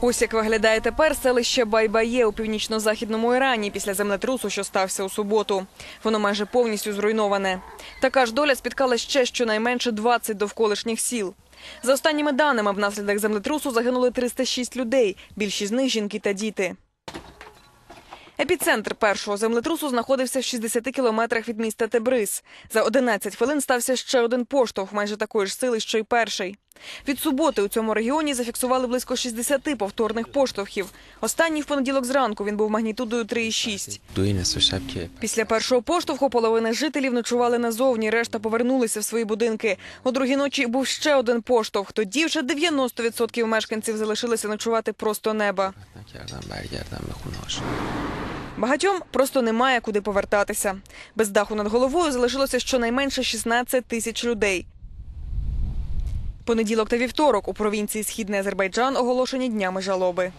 Ось як виглядає тепер селище Байбає у північно-західному Ірані після землетрусу, що стався у суботу. Воно майже повністю зруйноване. Така ж доля спіткала ще щонайменше 20 довколишніх сіл. За останніми даними, внаслідок землетрусу загинули 306 людей, більшість з них жінки та діти. Епіцентр першого землетрусу знаходився в 60 кілометрах від міста Тебриз. За 11 хвилин стався ще один поштовх майже такої ж сили, що й перший. Від суботи у цьому регіоні зафіксували близько 60 повторних поштовхів. Останній в понеділок зранку він був магнітудою 3,6. дує несу шапки. Після першого поштовху половина жителів ночували назовні, решта повернулися в свої будинки. О другій ночі був ще один поштовх. Тоді вже 90% мешканців залишилися ночувати просто неба. Багатьом просто немає куди повертатися. Без даху над головою залишилося щонайменше 16 тисяч людей. Понеділок та вівторок у провінції Східний Азербайджан оголошені днями жалоби.